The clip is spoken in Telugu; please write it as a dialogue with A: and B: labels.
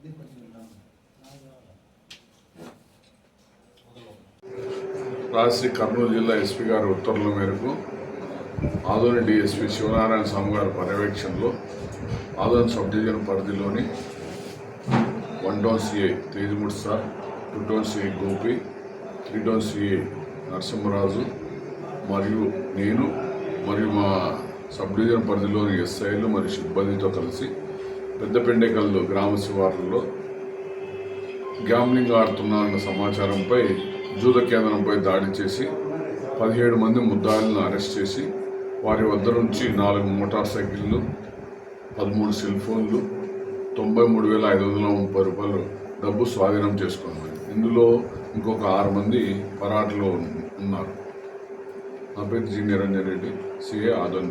A: ఇది రాసి కర్నూలు జిల్లా ఎస్పీ గారి ఉత్తర్వుల మేరకు ఆదోని డిఎస్పీ శివనారాయణ స్వామి గారి పర్యవేక్షణలో ఆదోని సబ్ డివిజన్ పరిధిలోని one Dhone CA Tejamudi sir two Dhone CA Gopi three Dhone CA Narasimharaju మరియు నేను మరియు మా సబ్ డివిజన్ పరిధిలోని ఎస్ఐలు మరియు సిబ్బందితో కలిసి పెద్దపెండేకల్లు గ్రామ శివార్లలో గ్యాంబ్లింగ్ ఆడుతున్నారన్న సమాచారంపై జూద కేంద్రంపై దాడి చేసి పదిహేడు మంది ముద్దాయిలను అరెస్ట్ చేసి వారి వద్ద నుంచి నాలుగు మోటార్ సైకిళ్ళు పదమూడు సెల్ ఫోన్లు తొంభై మూడు వేల ఐదు వందల ముప్పై రూపాయలు డబ్బు స్వాధీనం చేసుకున్నాయి ఇందులో ఇంకొక ఆరు మంది పరాటలో ఉన్నారు. నా పేరు జి నిరంజన్ రెడ్డి సిఏ ఆదోన్